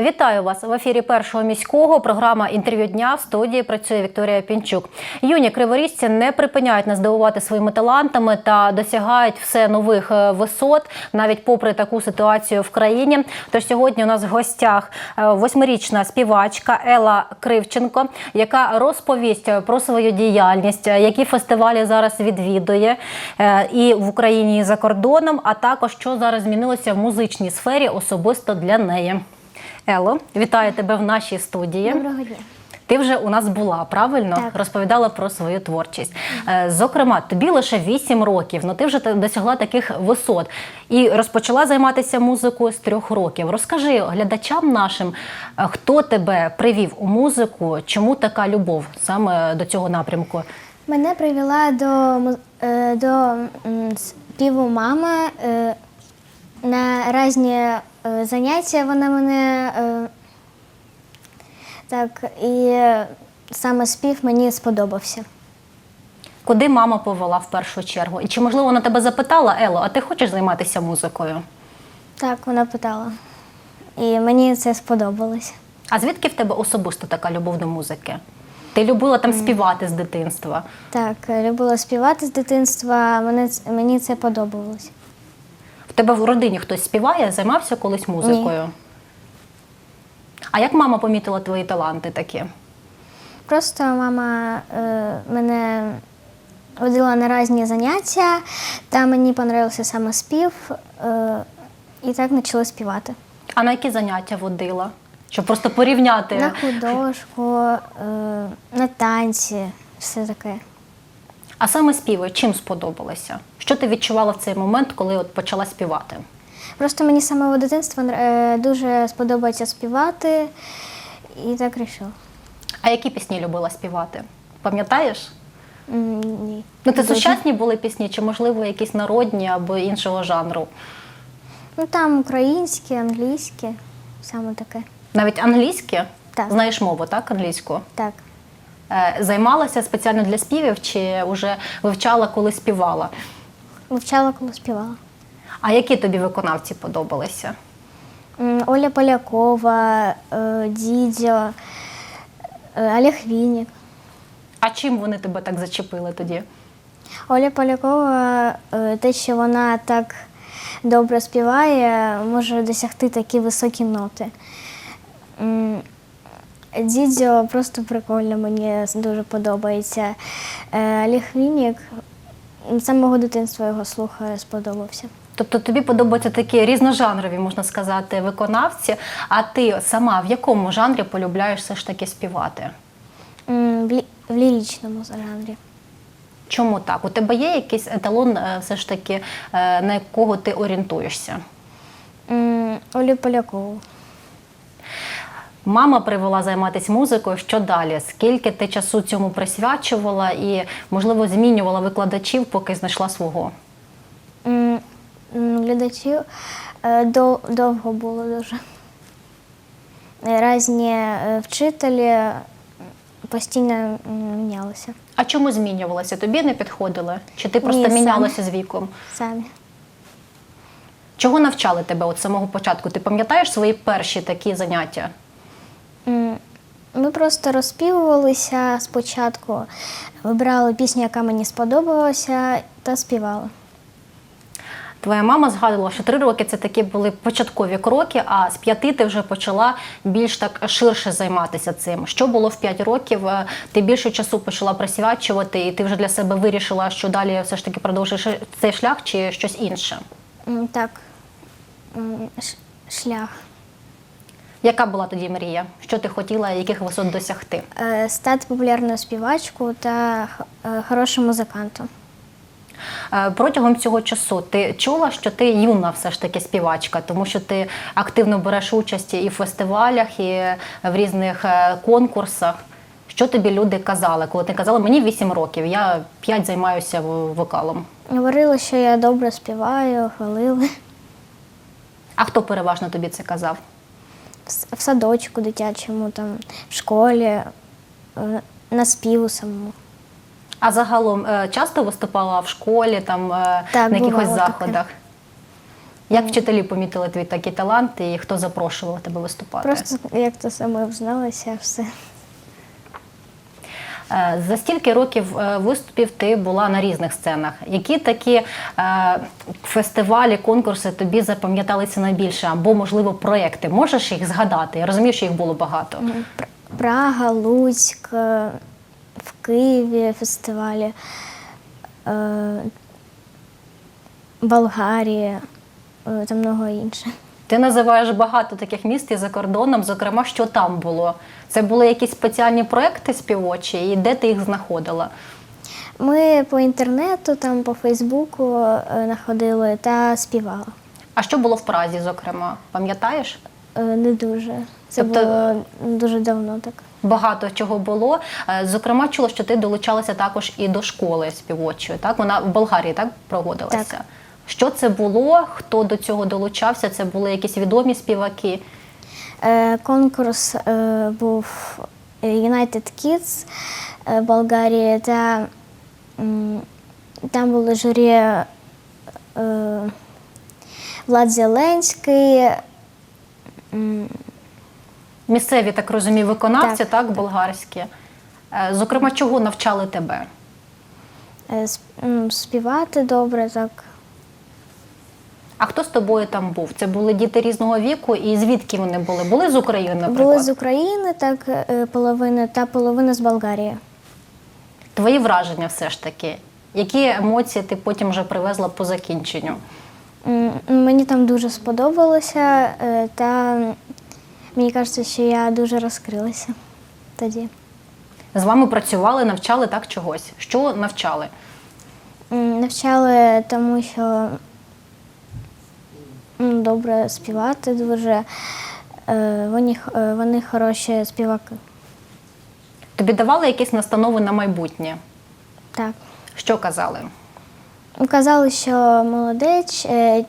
Вітаю вас в ефірі першого міського. Програма інтерв'ю дня в студії працює Вікторія Пінчук. Юні криворізці не припиняють нас здивувати своїми талантами та досягають все нових е, висот, навіть попри таку ситуацію в країні. Тож сьогодні у нас в гостях е, восьмирічна співачка Ела Кривченко, яка розповість про свою діяльність, е, які фестивалі зараз відвідує е, і в Україні, і за кордоном, а також що зараз змінилося в музичній сфері особисто для неї. Ело, вітаю тебе в нашій студії. Доброго дня. Ти вже у нас була, правильно? Так. Розповідала про свою творчість. Е, Зокрема, тобі лише 8 років, але ти вже досягла таких висот і розпочала займатися музикою з трьох років. Розкажи глядачам нашим, е, хто тебе привів у музику, чому така любов саме до цього напрямку? Мене привела до, е, до співу мама на різні е, заняття. Вона мене е, так і саме спів мені сподобався. Куди мама повела в першу чергу? І чи можливо вона тебе запитала, Ело, а ти хочеш займатися музикою? Так, вона питала. І мені це сподобалось. А звідки в тебе особисто така любов до музики? Ти любила там співати з дитинства? Так, е, любила співати з дитинства, мені це подобалось. Тебе в родині хтось співає, займався колись музикою? А як мама помітила твої таланти такі? Просто мама е, мене водила на різні заняття, там мені понравився саме спів, е, і так почала співати. А на які заняття водила? Щоб просто порівняти. На художку, е, на танці, все таке. А саме співи, чим сподобалося? Що ти відчувала в цей момент, коли от почала співати? Просто мені з самого дитинства е, дуже сподобається співати, і так вирішила. А які пісні любила співати? Пам'ятаєш? Ні. Ну, це сучасні були пісні, чи можливо якісь народні або іншого жанру? Ну там українські, англійські, саме таке. Навіть англійські? Так. Знаєш мову, так? Англійську? Так. Е, Займалася спеціально для співів чи вже вивчала, коли співала? Вивчала, коли співала. А які тобі виконавці подобалися? Оля Полякова, е, Дідьо, е, Олег Вінник. А чим вони тебе так зачепили тоді? Оля Полякова, те, що вона так добре співає, може досягти такі високі ноти. М, Дідьо просто прикольно, мені дуже подобається. Е, Олег Вінник, з самого дитинства його слухаю, сподобався. Тобто тобі подобаються такі різножанрові, можна сказати, виконавці. А ти сама в якому жанрі полюбляєш все ж таки співати? В, лі- в ліричному жанрі. Чому так? У тебе є якийсь еталон, е, все ж таки, е, на якого ти орієнтуєшся? Олю Полякову. Мама привела займатися музикою. Що далі? Скільки ти часу цьому присвячувала і, можливо, змінювала викладачів, поки знайшла свого? Глядачів е, дов- довго було дуже. Різні е, вчителі постійно мінялися А чому змінювалася? Тобі не підходили? Чи ти просто Ні, мінялася з віком? самі. Чого навчали тебе от самого початку? Ти пам'ятаєш свої перші такі заняття? Просто розпівувалися спочатку, вибирали пісню, яка мені сподобалася, та співали. Твоя мама згадувала, що три роки це такі були початкові кроки, а з п'яти ти вже почала більш так ширше займатися цим. Що було в п'ять років? Е, Ти більше часу почала присвячувати, і ти вже для себе вирішила, що далі все ж таки продовжиш цей шлях чи щось інше. Так, шлях. Яка була тоді мрія? Що ти хотіла, яких висот досягти? Е, Стати популярною співачкою та е, хорошим музикантом. Е, Протягом цього часу ти чула, що ти юна все ж таки співачка, тому що ти активно береш участь і в фестивалях, і в різних конкурсах. Що тобі люди казали, коли ти казала, мені 8 років, я 5 займаюся вокалом. Говорили, що я добре співаю, хвалили. А хто переважно тобі це казав? В садочку дитячому, там, в школі, е, на співу самому. А загалом е, часто виступала в школі, там е, Так, на якихось заходах? таке. Як вчителі помітили твій такий талант і хто запрошував тебе виступати? Просто як то саме взналося, все. Е, За стільки років е, виступів ти була на різних сценах. Які такі е, фестивалі, конкурси тобі запам'яталися найбільше? Або, можливо, проекти? Можеш їх згадати? Я розумію, що їх було багато. Прага, Луцьк, в Києві фестивалі, Болгарія е, та много інше. Ти називаєш багато таких міст і за кордоном. Зокрема, що там було? Це були якісь спеціальні проекти співочі, і де ти їх знаходила? Ми по інтернету, там по Фейсбуку е, находили та співали. А що було в Празі, зокрема? Пам'ятаєш? Е, Не дуже. Це Тобто- було дуже давно так. Багато чого було. Е, Зокрема, чула, що ти долучалася також і до школи співочої. Так, вона в Болгарії так проводилася. Так. Що це було? Хто до цього долучався? Це були якісь відомі співаки. Е, Конкурс е, був United Kids е, Болгарії, та м, там були журі е, Влад Зеленський, м, Місцеві, так розумію, виконавці, так, Так, болгарські. Е, Зокрема, чого навчали тебе? е, сп- м, співати добре, так. А хто з тобою там був? Це були діти різного віку, і звідки вони були? Були з України, наприклад? Були з України, так, е, половина, та половина з Болгарії. Твої враження все ж таки. Які емоції ти потім вже привезла по закінченню? Мені там дуже сподобалося, е, та мені кажеться, що я дуже розкрилася тоді. З вами працювали, навчали так чогось. Що навчали? Навчали тому, що добре співати дуже. Е, Вони, е, вони хороші співаки. Тобі давали якісь настанови на майбутнє? Так. Що казали? Казали, що молодець, е,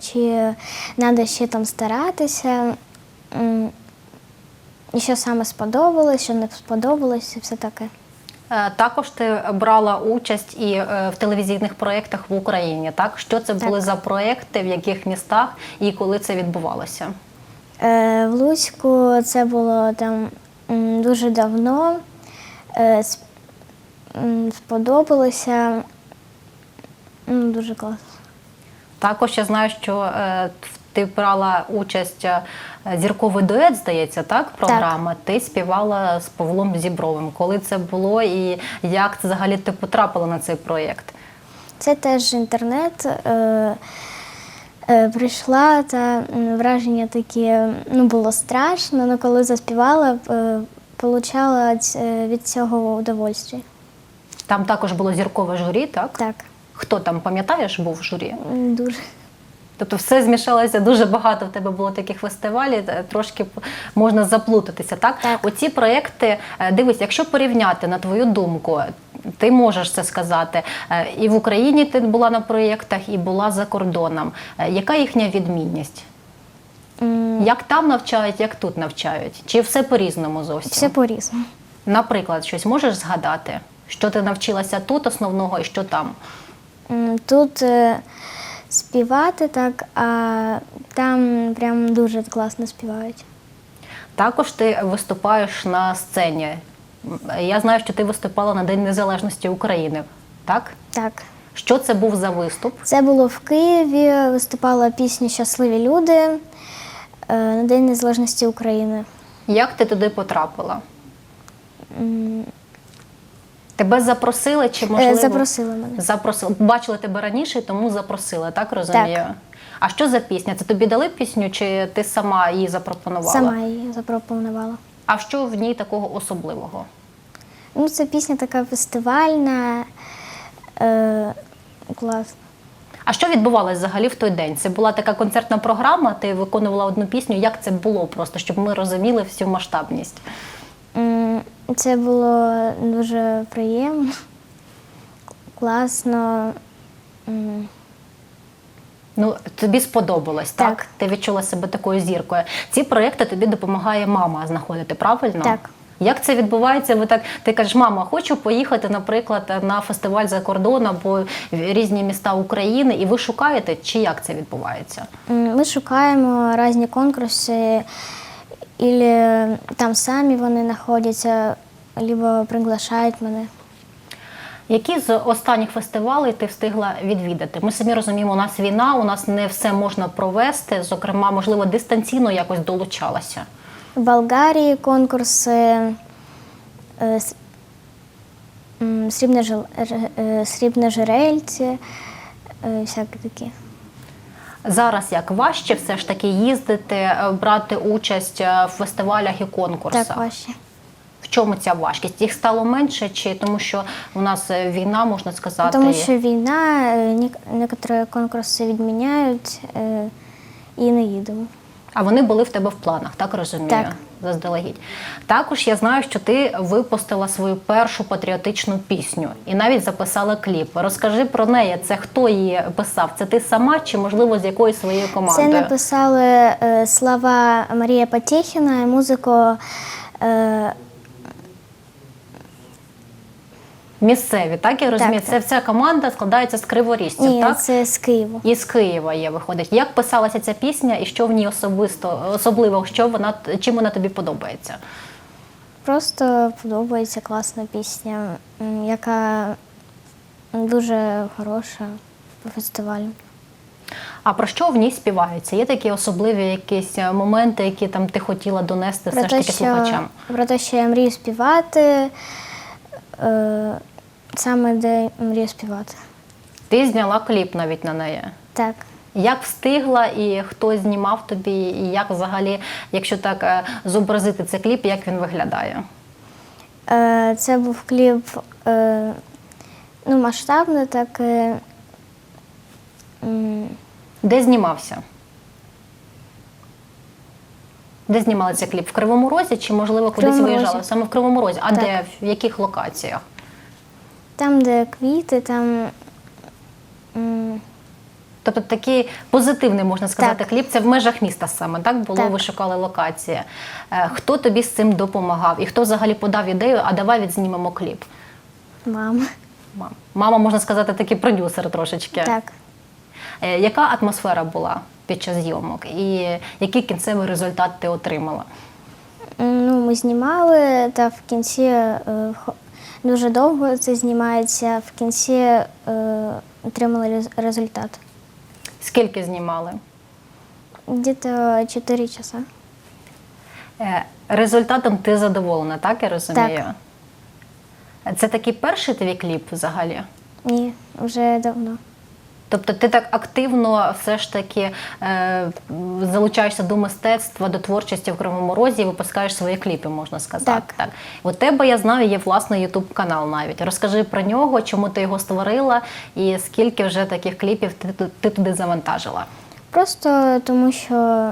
чи треба ще там старатися, і що саме сподобалось, що не сподобалось, і все таке. Е, Також ти брала участь і е, в телевізійних проєктах в Україні. Так, що це були Так. за проєкти, в яких містах і коли це відбувалося? Е, В Луцьку це було там дуже давно. Е, Сподобалося. М, Дуже класно. Також я знаю, що е, ти брала участь е, зірковий дует, здається, так? Програма. Ти співала з Павлом Зібровим. Коли це було і як взагалі ти потрапила на цей проєкт? Це теж інтернет. Е, е, Прийшла та враження такі ну, було страшно, але коли заспівала, е, получала е, від цього удовольствие. Там також було зіркове журі, так? Так, Хто там, пам'ятаєш, був в журі? дуже. Тобто все змішалося, дуже багато в тебе було таких фестивалів, е, трошки можна заплутатися. Так? Так. Оці проекти, е, дивись, якщо порівняти, на твою думку, ти можеш це сказати. е, І в Україні ти була на проєктах, і була за кордоном. Е, Яка їхня відмінність? М, Як там навчають, як тут навчають? Чи все по-різному зовсім? Все по-різному. Наприклад, щось можеш згадати? Що ти навчилася тут основного і що там? М, Тут е, співати так, а там прям дуже класно співають. Також ти виступаєш на сцені. Я знаю, що ти виступала на День Незалежності України. Так? Так. Що це був за виступ? Це було в Києві, виступала пісня Щасливі люди е, на День Незалежності України. Як ти туди потрапила? Тебе запросили чи е, можливо? Запросили мене. Запросили. Бачили тебе раніше, тому запросили, так розумію? Так. А що за пісня? Це тобі дали пісню, чи ти сама її запропонувала? Сама її запропонувала. А що в ній такого особливого? Ну, це пісня така фестивальна. Е, клас. А що відбувалося взагалі в той день? Це була така концертна програма, ти виконувала одну пісню. Як це було просто, щоб ми розуміли всю масштабність? М, Це було дуже приємно, класно. Ну, тобі сподобалось, так? Так. Ти відчула себе такою зіркою. Ці проекти тобі допомагає мама знаходити, правильно? Так. Як це відбувається? Ви так ти кажеш, мама, хочу поїхати, наприклад, на фестиваль за кордон або в різні міста України, і ви шукаєте, чи як це відбувається? Ми шукаємо різні конкурси, або там самі вони знаходяться, або приглашають мене. Які з останніх фестивалей ти встигла відвідати? Ми самі розуміємо, у нас війна, у нас не все можна провести. Зокрема, можливо, дистанційно якось долучалася. В Болгарії конкурси е, срібне, жел- р- е, срібне жерельце, е, всякі такі. Зараз як важче все ж таки їздити, е, брати участь в фестивалях і конкурсах. Так, важче. В чому ця важкість? Їх стало менше, чи тому, що у нас е, війна, можна сказати, Тому що війна, е, некоторі конкурси відміняють е, і не їдемо. а вони були в тебе в планах, так розумію? Так. Заздалегідь. Також я знаю, що ти випустила свою першу патріотичну пісню і навіть записала кліп. Розкажи про неї. Це хто її писав? Це ти сама чи можливо з якоюсь своєю Це написали е, слова Марія Потєхіна, і музику е, Місцеві, так я розумію. Так, Це вся команда складається з криворіжців, ні, так? це з Києва. І з Києва є виходить. Як писалася ця пісня, і що в ній особисто особливо, що вона чим вона тобі подобається? Просто подобається класна пісня, яка дуже хороша по фестивалю. А про що в ній співається? Є такі особливі якісь е, моменти, які там ти хотіла донести все ж таки слухачам? про те, що я мрію співати, е, саме де мрію співати. Ти зняла кліп навіть на неї. Так. Як встигла і хто знімав тобі, і як взагалі, якщо так е, зобразити цей кліп, як він виглядає? Е, це був кліп е, ну, масштабний, так. Е, Де знімався? Де знімали цей кліп? В Кривому Розі чи, можливо, кудись виїжджали? Саме в Кривому Розі. А Так. де? В яких локаціях? Там, де квіти, там. м, Тобто такий позитивний, можна сказати, Так. кліп. Це в межах міста саме, так було? Так. Ви шукали локації. Е, Хто тобі з цим допомагав? І хто взагалі подав ідею, а давай відзнімемо кліп? мама. Мама, Мама, можна сказати, такий продюсер трошечки. Так. Е, Яка атмосфера була під час зйомок? І який кінцевий результат ти отримала? Ну, ми знімали, та в кінці е, хо- дуже довго це знімається. В кінці е, отримали результат. Скільки знімали? Діти 4 часа. Е, Результатом ти задоволена, так я розумію? Так. Це такий перший твій кліп взагалі? Ні, вже давно. Тобто ти так активно все ж таки е, залучаєшся до мистецтва, до творчості в Кривому Розі і випускаєш свої кліпи, можна сказати. Так. У тебе, я знаю, є власний ютуб канал навіть. Розкажи про нього, чому ти його створила і скільки вже таких кліпів ти, ти туди завантажила. Просто тому, що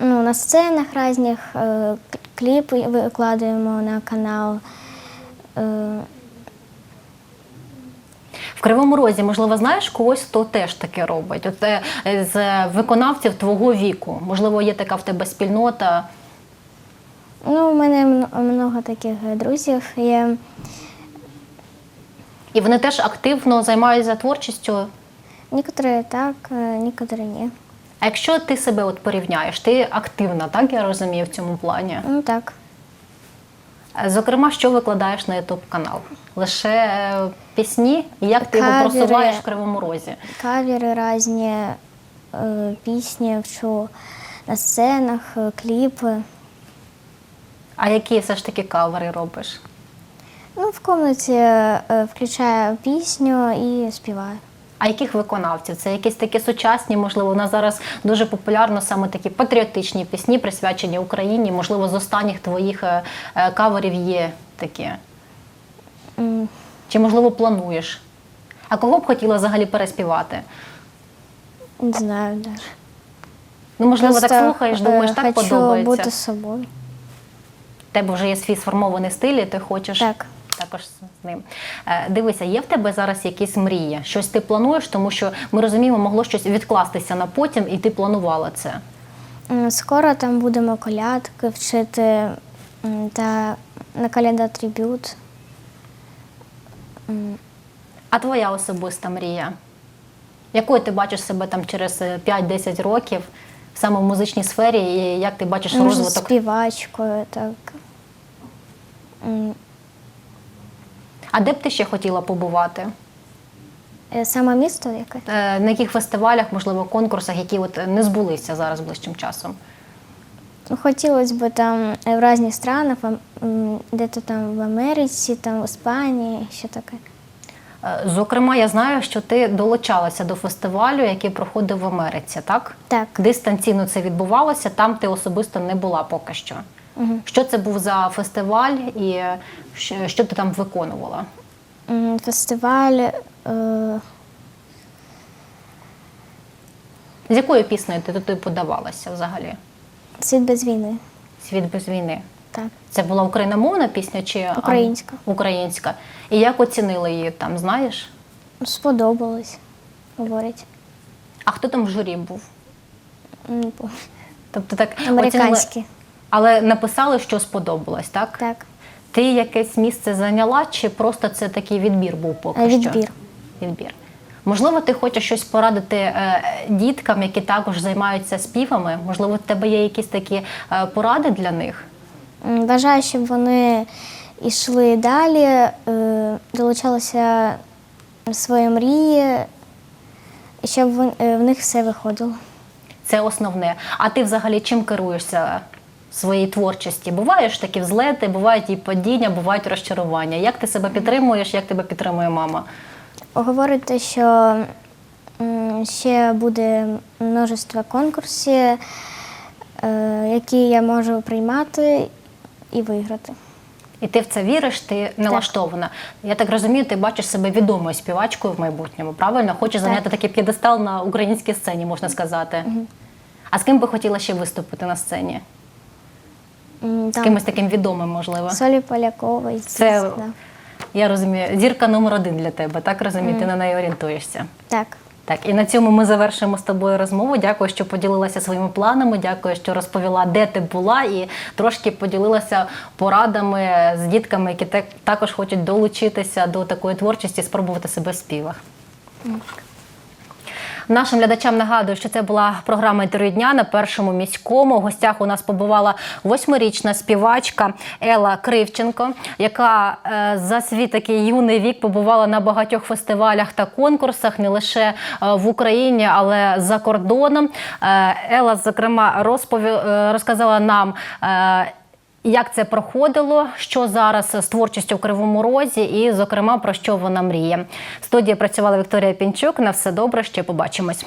ну, на сценах різних е, кліпи викладаємо на канал. Е, Кривому Розі, можливо, знаєш когось, хто теж таке робить. От е, з виконавців твого віку. Можливо, є така в тебе спільнота. ну, у мене мно- много таких друзів є. І вони теж активно займаються творчістю. Некоторі так, е, некоторі ні. А якщо ти себе от порівняєш, ти активна, так я розумію в цьому плані. Ну так. Зокрема, що викладаєш на Ютуб канал? Лише е, пісні? Як ти його Кавери. просуваєш в Кривому Розі? Кавери різні, е, пісні вчу на сценах, е, кліпи. А які все ж таки кавери робиш? Ну, в кімнаті е, включаю пісню і співаю. А яких виконавців? Це якісь такі сучасні, можливо, у нас зараз дуже популярно саме такі патріотичні пісні, присвячені Україні. Можливо, з останніх твоїх е, е, каверів є такі. Чи, можливо, плануєш? А кого б хотіла взагалі переспівати? Не знаю навіть. Ну, можливо, так слухаєш, е, думаєш, так хочу подобається. бути собою. Тебе вже є свій сформований стиль, і ти хочеш Так. Також з ним. Е, Дивися, є в тебе зараз якісь мрії? Щось ти плануєш, тому що ми розуміємо, могло щось відкластися на потім, і ти планувала це. Скоро там будемо колядки вчити та на календар трибют. А твоя особиста мрія? Якою ти бачиш себе там через е, 5-10 років саме в музичній сфері, і як ти бачиш Може, розвиток? співачкою, так. А де б ти ще хотіла побувати? е, Саме місто яке? Е, На яких фестивалях, можливо, конкурсах, які от не збулися зараз ближчим часом? Ну, Хотілося б там е, в різні м, де-то там в Америці, там в Іспанії, що таке. Зокрема, я знаю, що ти долучалася до фестивалю, який проходив в Америці, так? Так. Дистанційно це відбувалося, там ти особисто не була поки що. Що це був за фестиваль і що, що ти там виконувала? Фестиваль е, З якою піснею ти туди подавалася взагалі? Світ без війни. Світ без війни. Так. Це була україномовна пісня чи а, Українська. Українська. І як оцінили її там, знаєш? Сподобалось, говорять. А хто там в журі був? Не пам'ятаю. Тобто так Американські. оцінили- але написали, що сподобалось, так? Так. Ти якесь місце зайняла, чи просто це такий відбір був поки Е, що? відбір. Відбір. Можливо, ти хочеш щось порадити е, діткам, які також займаються співами. Можливо, в тебе є якісь такі е, поради для них? Бажаю, щоб вони йшли далі, е, долучалися до своєї мрії, і щоб вон- е, в них все виходило. Це основне. А ти взагалі чим керуєшся в своїй творчості? Буваєш такі взлети, бувають і падіння, бувають розчарування. Як ти себе підтримуєш, як тебе підтримує мама? Говорите, що ще буде множество конкурсів, е, які я можу приймати і виграти. І ти в це віриш, ти налаштована. Я так розумію, ти бачиш себе відомою співачкою в майбутньому, правильно? Хочеш Так. зайняти такий п'єдестал на українській сцені, можна сказати. А з ким би хотіла ще виступити на сцені? З Там кимось таким відомим, можливо. Солі Полякової. Це да. я розумію, зірка номер один для тебе, так розумію, ти на неї орієнтуєшся. Так. Так, і на цьому ми завершимо з тобою розмову. Дякую, що поділилася своїми планами. Дякую, що розповіла, де ти була, і трошки поділилася порадами з дітками, які так- також хочуть долучитися до такої творчості, спробувати себе в співах. Нашим глядачам нагадую, що це була програма інтерв'ю дня на першому міському. В гостях у нас побувала восьмирічна співачка Ела Кривченко, яка е, за свій такий юний вік побувала на багатьох фестивалях та конкурсах, не лише е, в Україні, але за кордоном. Е, Ела, зокрема, розпові... розказала нам. Як це проходило, що зараз з творчістю в Кривому Розі, і, зокрема, про що вона мріє. В студії працювала Вікторія Пінчук. На все добре, ще побачимось.